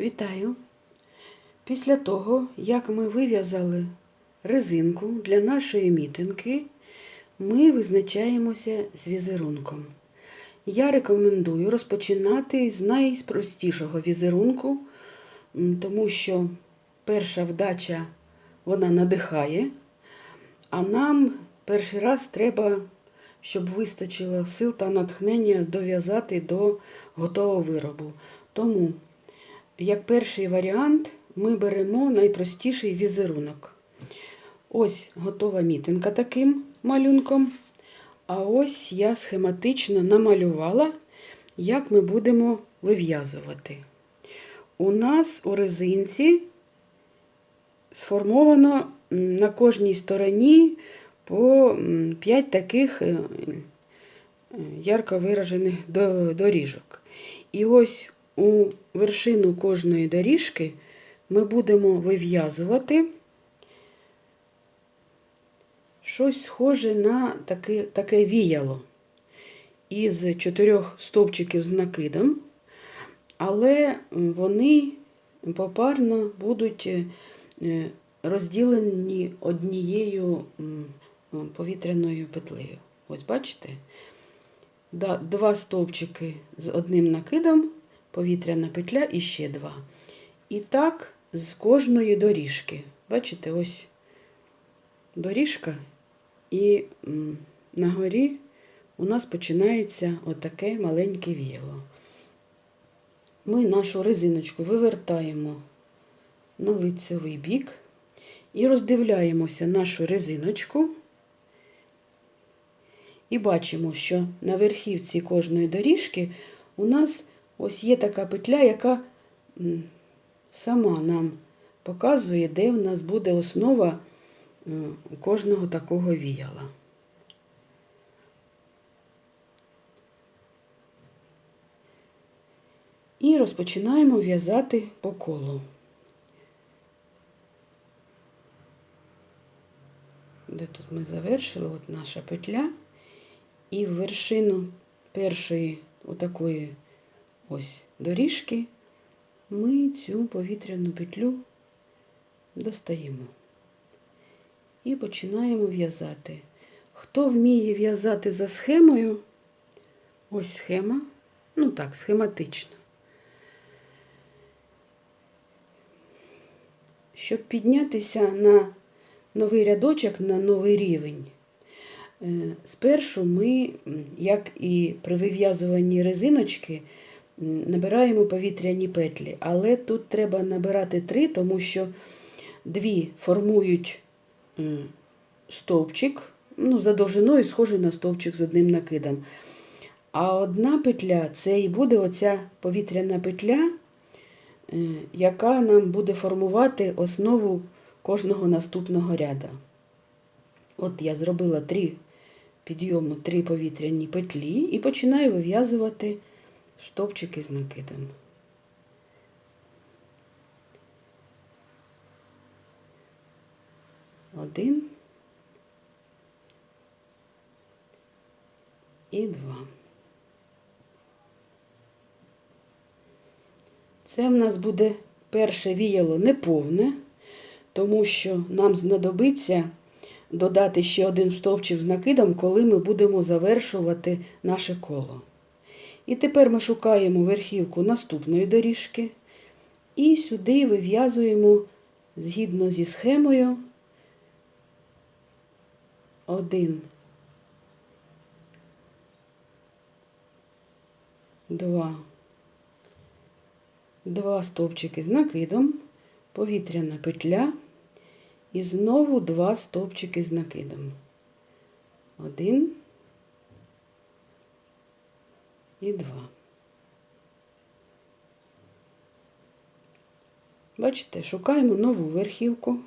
Вітаю! Після того, як ми вив'язали резинку для нашої мітинки, ми визначаємося з візерунком. Я рекомендую розпочинати з найпростішого візерунку, тому що перша вдача вона надихає, а нам перший раз треба, щоб вистачило сил та натхнення дов'язати до готового виробу. Тому як перший варіант, ми беремо найпростіший візерунок. Ось готова мітинка таким малюнком. А ось я схематично намалювала, як ми будемо вив'язувати. У нас у резинці сформовано на кожній стороні по 5 таких е, е, ярко виражених доріжок. І ось у вершину кожної доріжки ми будемо вив'язувати щось схоже на таке, таке віяло із чотирьох стовпчиків з накидом, але вони попарно будуть е, розділені однією повітряною петлею. Ось бачите? Два стовпчики з одним накидом, повітряна петля і ще два. І так з кожної доріжки. Бачите, ось доріжка, і на горі у нас починається отаке маленьке віяло. Ми нашу резиночку вивертаємо на лицевий бік і роздивляємося нашу резиночку. І бачимо, що на верхівці кожної доріжки у нас ось є така петля, яка сама нам показує, де в нас буде основа кожного такого віяла. І розпочинаємо в'язати по колу. Де тут ми завершили, от наша петля. І в вершину першої отакої ось доріжки ми цю повітряну петлю достаємо і починаємо в'язати. Хто вміє в'язати за схемою, ось схема, ну так, схематично. Щоб піднятися на новий рядочок, на новий рівень, Е, Спершу ми, як і при вив'язуванні резиночки, набираємо повітряні петлі, але тут треба набирати три, тому що дві формують стовпчик, ну, за довжиною схожий на стовпчик з одним накидом. А одна петля це і буде оця повітряна петля, е, яка нам буде формувати основу кожного наступного ряда. От я зробила три підйому три повітряні петлі і починаю вив'язувати стовпчики з накидом. Один і два. Це в нас буде перше віяло неповне, тому що нам знадобиться додати ще один стовпчик з накидом, коли ми будемо завершувати наше коло. І тепер ми шукаємо верхівку наступної доріжки і сюди вив'язуємо згідно зі схемою один, два, два стовпчики з накидом, повітряна петля. І знову два стовпчики з накидом. Один і два. Бачите, шукаємо нову верхівку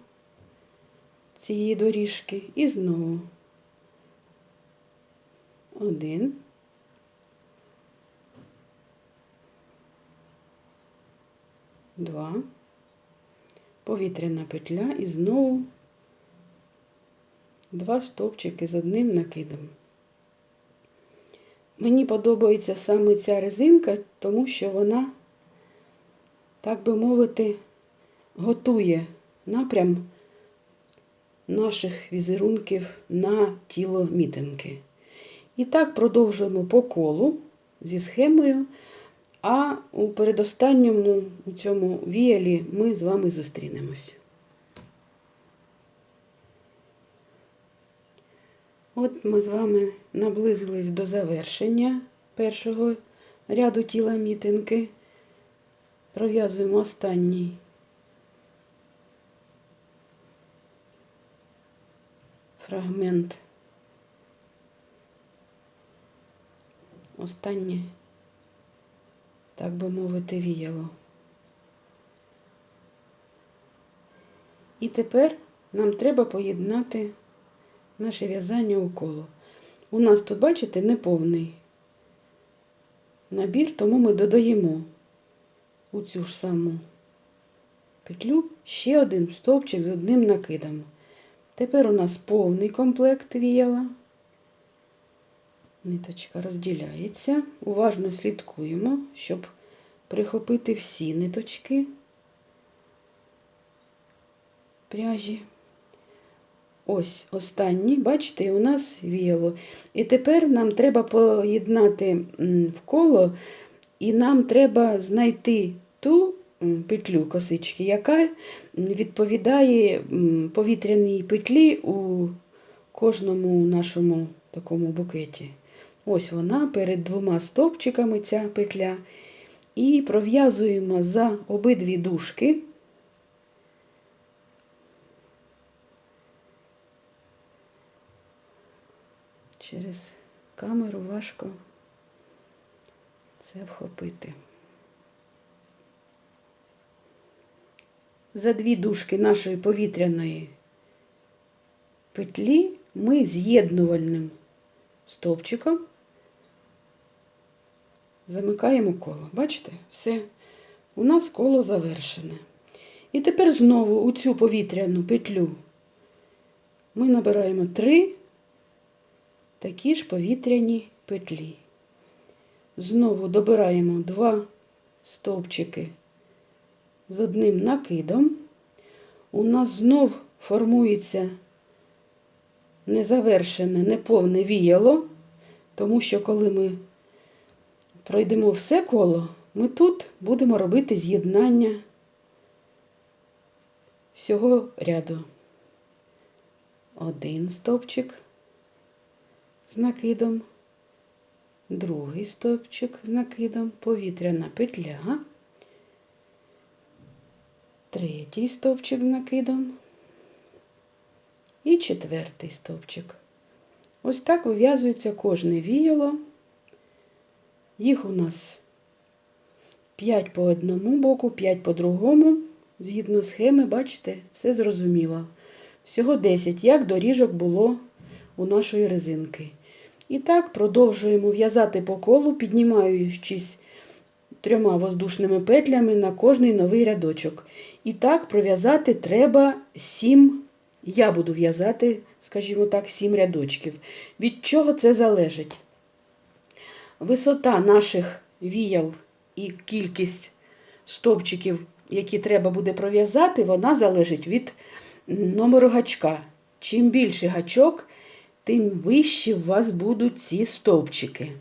цієї доріжки і знову один. Два повітряна петля і знову два стовпчики з одним накидом. Мені подобається саме ця резинка, тому що вона так би мовити, готує напрям наших візерунків на тіло мітинки. І так продовжуємо по колу зі схемою, а у передостанньому у цьому віялі ми з вами зустрінемось. От ми з вами наблизились до завершення першого ряду тіла мітинки. Пров'язуємо останній фрагмент. Останнє, так би мовити, віяло. І тепер нам треба поєднати наше в'язання у коло. У нас тут, бачите, неповний набір, тому ми додаємо у цю ж саму петлю ще один стовпчик з одним накидом. Тепер у нас повний комплект віяла. Ниточка розділяється. Уважно слідкуємо, щоб прихопити всі ниточки пряжі. Ось останній, бачите, у нас віяло. І тепер нам треба поєднати в коло, і нам треба знайти ту петлю косички, яка відповідає повітряній петлі у кожному нашому такому букеті. Ось вона перед двома стовпчиками ця петля. І пров'язуємо за обидві дужки. Через камеру важко це вхопити. За дві дужки нашої повітряної петлі ми з'єднувальним стовпчиком замикаємо коло. Бачите? Все, у нас коло завершене. І тепер знову у цю повітряну петлю ми набираємо три такі ж повітряні петлі. Знову добираємо два стовпчики з одним накидом. У нас знов формується незавершене, неповне віяло, тому що коли ми пройдемо все коло, ми тут будемо робити з'єднання всього ряду. Один стовпчик з накидом, другий стовпчик з накидом, повітряна петля, третій стовпчик з накидом і четвертий стовпчик. Ось так вив'язується кожне віяло. Їх у нас 5 по одному боку, 5 по другому. Згідно схеми, бачите, все зрозуміло. Всього 10, як доріжок було у нашої резинки. І так продовжуємо в'язати по колу, піднімаючись трьома воздушними петлями на кожний новий рядочок. І так пров'язати треба 7, я буду в'язати, скажімо так, 7 рядочків. Від чого це залежить? Висота наших віял і кількість стовпчиків, які треба буде пров'язати, вона залежить від номеру гачка. Чим більший гачок, тим вищі у вас будуть ці стовпчики.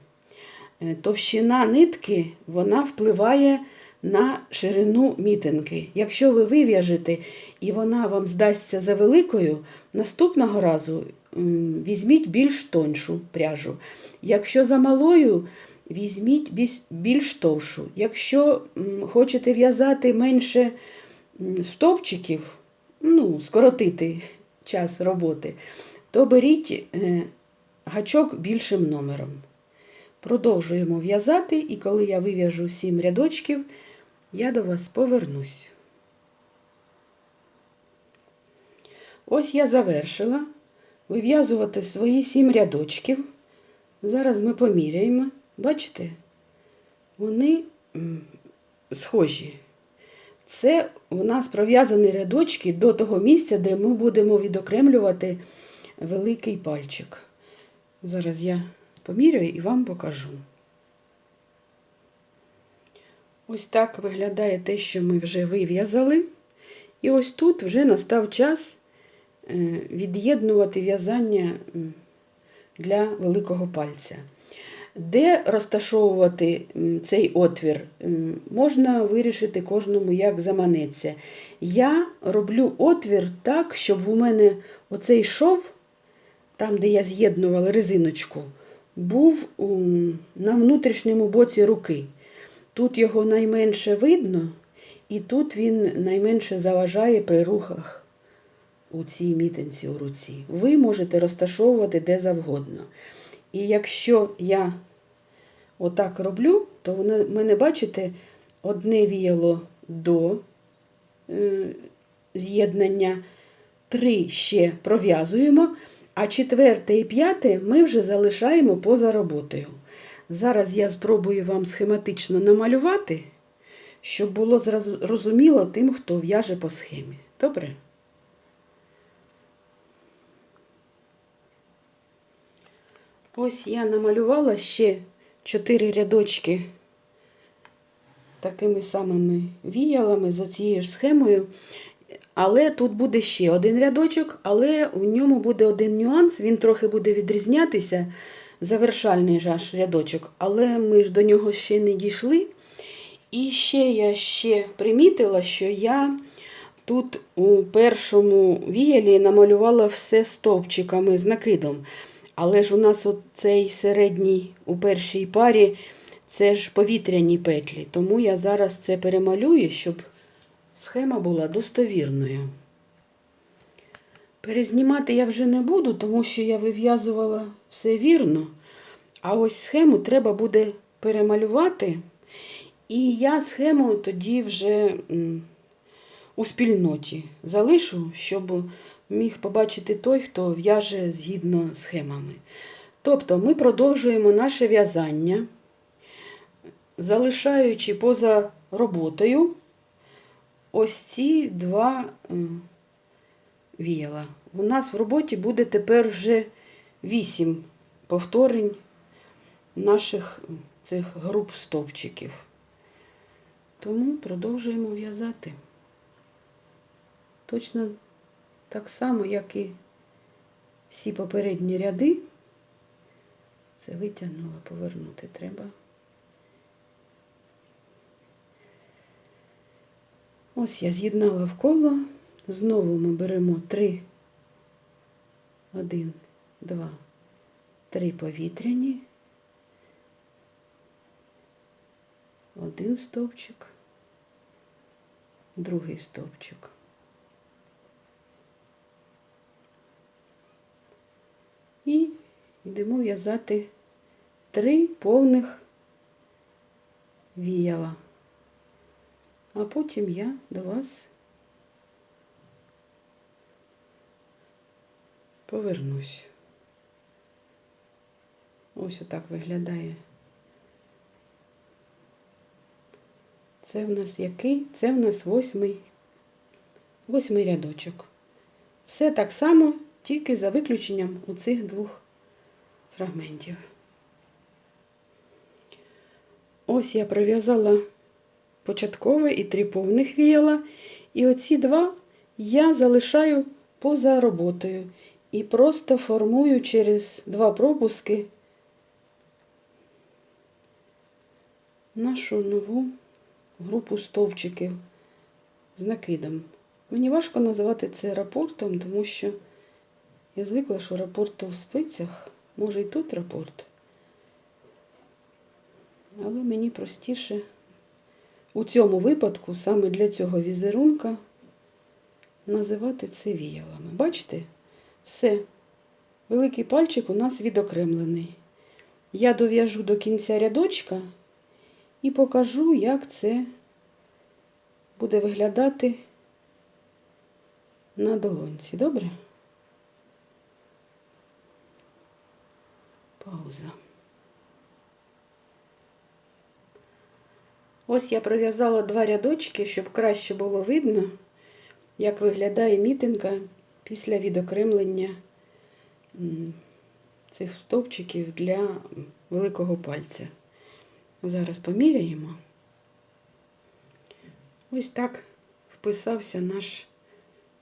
Е, Товщина нитки вона впливає на ширину мітинки. Якщо ви вив'яжете і вона вам здасться за великою, наступного разу візьміть більш тоншу пряжу. Якщо за малою, візьміть більш товшу. Якщо хочете в'язати менше стовпчиків, ну, скоротити час роботи, то беріть е, гачок більшим номером. Продовжуємо в'язати, і коли я вив'яжу 7 рядочків, я до вас повернусь. Ось я завершила вив'язувати свої 7 рядочків. Зараз ми поміряємо. Бачите? Вони схожі. Це у нас пров'язані рядочки до того місця, де ми будемо відокремлювати великий пальчик. Зараз я поміряю і вам покажу. Ось так виглядає те, що ми вже вив'язали. І ось тут вже настав час е, від'єднувати в'язання для великого пальця. Де розташовувати цей отвір, можна вирішити кожному, як заманеться. Я роблю отвір так, щоб у мене оцей шов, там, де я з'єднувала резиночку, був на внутрішньому боці руки. Тут його найменше видно, і тут він найменше заважає при рухах у цій мітинці у руці. Ви можете розташовувати де завгодно. І якщо я отак роблю, то в мене, бачите, одне віяло до е, з'єднання, три ще пров'язуємо, а четверте і п'яте ми вже залишаємо поза роботою. Зараз я спробую вам схематично намалювати, щоб було зрозуміло тим, хто в'яже по схемі. Добре? Ось я намалювала ще чотири рядочки такими самими віялами за цією ж схемою. Але тут буде ще один рядочок, але в ньому буде один нюанс, він трохи буде відрізнятися, завершальний ж аж рядочок, але ми ж до нього ще не дійшли. І ще я ще примітила, що я тут у першому віялі намалювала все стовпчиками з накидом. Але ж у нас цей середній у першій парі це ж повітряні петлі. Тому я зараз це перемалюю, щоб схема була достовірною. Перезнімати я вже не буду, тому що я вив'язувала все вірно. А ось схему треба буде перемалювати. І я схему тоді вже у спільноті залишу, щоб міг побачити той, хто в'яже згідно схемами. Тобто ми продовжуємо наше в'язання, залишаючи поза роботою ось ці два віяла. У нас в роботі буде тепер вже вісім повторень наших цих груп стовпчиків. Тому продовжуємо в'язати. Точно так само, як і всі попередні ряди. Це витягнула, повернути треба. Ось я з'єднала в коло. Знову ми беремо три, один, два, три повітряні. Один стовпчик, другий стовпчик. І йдемо в'язати три повних віяла. А потім я до вас повернусь. Ось отак виглядає. Це в нас який? Це в нас восьмий, восьмий рядочок. Все так само, тільки за виключенням у цих двох фрагментів. Ось я пров'язала початкове і три повних віяла. І оці два я залишаю поза роботою. І просто формую через два пропуски нашу нову групу стовпчиків з накидом. Мені важко називати це рапортом, тому що я звикла, що рапорт то в спицях, може і тут рапорт. Але мені простіше у цьому випадку, саме для цього візерунка, називати це віялами. Бачите? Все. Великий пальчик у нас відокремлений. Я дов'яжу до кінця рядочка і покажу, як це буде виглядати на долонці. Добре? Пауза. Ось я пров'язала два рядочки, щоб краще було видно, як виглядає мітинка після відокремлення цих стовпчиків для великого пальця. Зараз поміряємо. Ось так вписався наш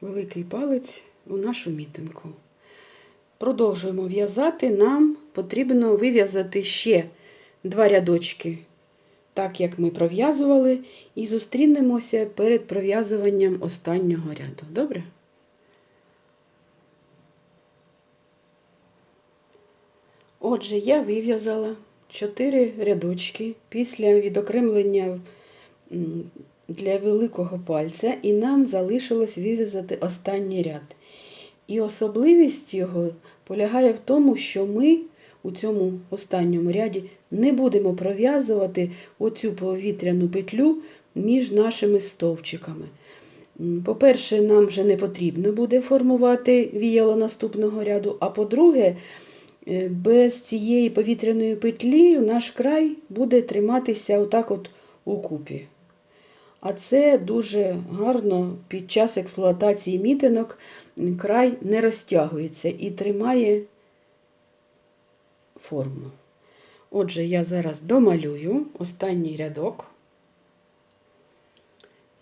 великий палець у нашу мітинку. Продовжуємо в'язати. Нам потрібно вив'язати ще два рядочки, так як ми пров'язували, і зустрінемося перед пров'язуванням останнього ряду. Добре? Отже, я вив'язала чотири рядочки після відокремлення для великого пальця, і нам залишилось вив'язати останній ряд. І особливість його полягає в тому, що ми у цьому останньому ряді не будемо пров'язувати оцю повітряну петлю між нашими стовпчиками. По-перше, нам вже не потрібно буде формувати віяло наступного ряду, а по-друге, е, без цієї повітряної петлі наш край буде триматися отак от у купі. А це дуже гарно під час експлуатації мітинок край не розтягується і тримає форму. Отже, я зараз домалюю останній рядок.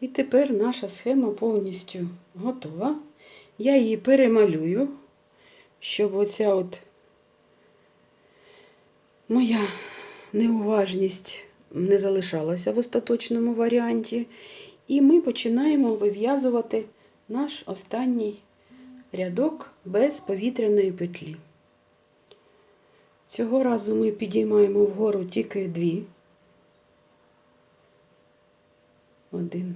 І тепер наша схема повністю готова. Я її перемалюю, щоб оця от моя неуважність не залишалася в остаточному варіанті. І ми починаємо вив'язувати наш останній рядок без повітряної петлі. Цього разу ми підіймаємо вгору тільки дві. Один,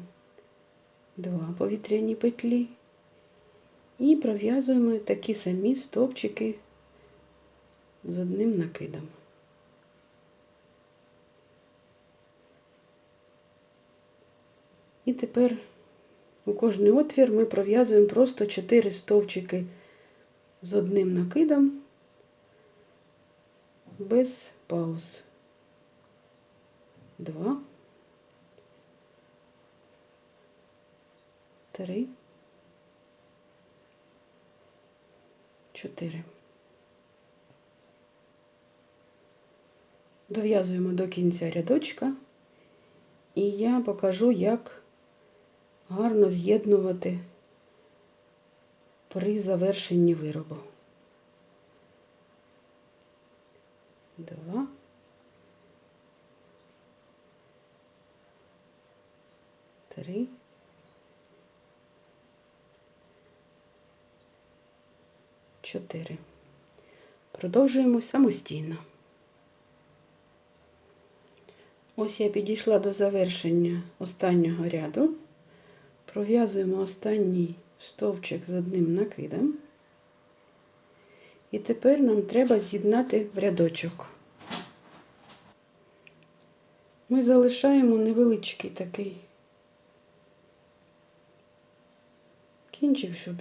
два повітряні петлі. І пров'язуємо такі самі стовпчики з одним накидом. І тепер у кожний отвір ми пров'язуємо просто 4 стовпчики з одним накидом без пауз. Два. Три. Чотири. Дов'язуємо до кінця рядочка, і я покажу, як гарно з'єднувати при завершенні виробу. Два. Три. Чотири. Продовжуємо самостійно. Ось я підійшла до завершення останнього ряду. Пров'язуємо останній стовпчик з одним накидом. І тепер нам треба з'єднати в рядочок. Ми залишаємо невеличкий такий кінчик, щоб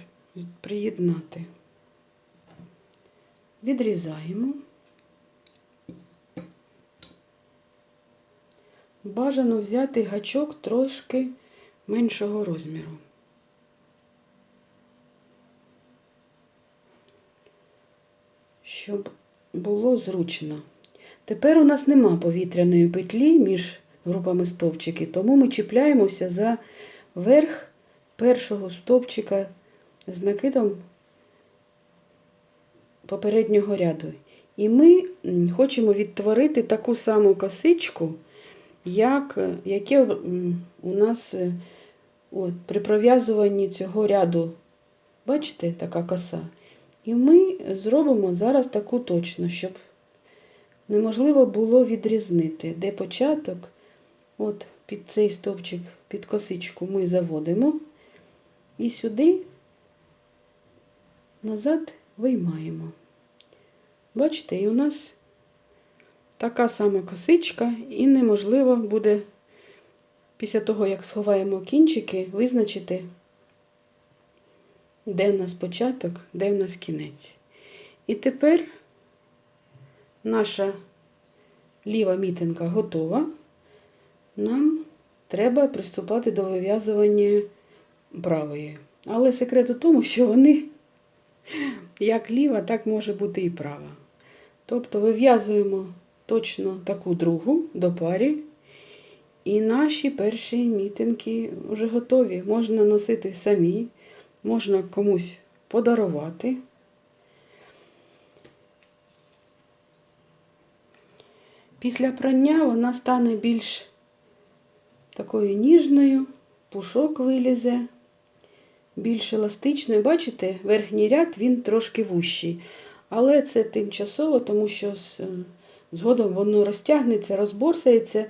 приєднати. Відрізаємо. Бажано взяти гачок трошки меншого розміру. Щоб було зручно. Тепер у нас нема повітряної петлі між групами стовпчики, тому ми чіпляємося за верх першого стовпчика з накидом попереднього ряду. І ми хочемо відтворити таку саму косичку, як, яке у нас е, от, при пров'язуванні цього ряду. Бачите, така коса. І ми зробимо зараз таку точно, щоб неможливо було відрізнити, де початок. От під цей стовпчик, під косичку ми заводимо і сюди назад виймаємо. Бачите, і у нас така сама косичка, і неможливо буде після того, як сховаємо кінчики, визначити, де в нас початок, де в нас кінець. І тепер наша ліва мітинка готова. Нам треба приступати до вив'язування правої. Але секрет у тому, що вони як ліва, так може бути і права. Тобто вив'язуємо точно таку другу до парі І наші перші мітинги вже готові. Можна носити самі, можна комусь подарувати. Після прання вона стане більш такою ніжною, пушок вилізе, більш еластичною. Бачите, верхній ряд він трошки вущий. Але це тимчасово, тому що згодом воно розтягнеться, розборсається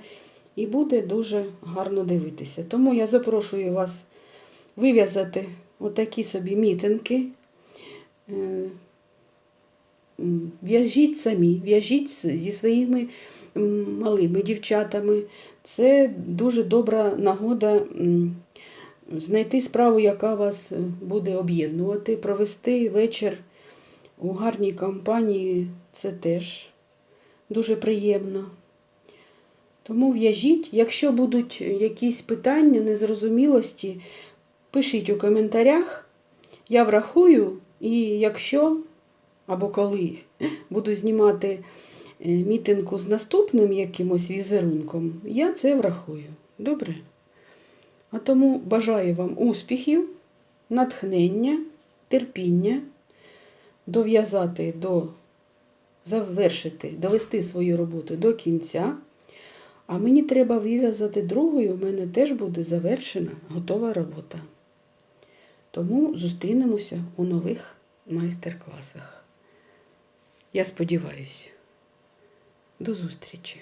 і буде дуже гарно дивитися. Тому я запрошую вас вив'язати отакі собі мітинки. Е, В'яжіть самі, в'яжіть зі своїми малими дівчатами. Це дуже добра нагода знайти справу, яка вас е, буде об'єднувати, провести вечір у гарній компанії. Це теж дуже приємно. Тому в'яжіть, якщо будуть якісь питання, незрозумілості, пишіть у коментарях. Я врахую, і якщо або коли буду знімати е, мітинку з наступним якимось візерунком, я це врахую. Добре? А тому бажаю вам успіхів, натхнення, терпіння, дов'язати до завершити, довести свою роботу до кінця. А мені треба вив'язати другу, і у мене теж буде завершена готова робота. Тому зустрінемося у нових майстер-класах. Я сподіваюся. До зустрічі!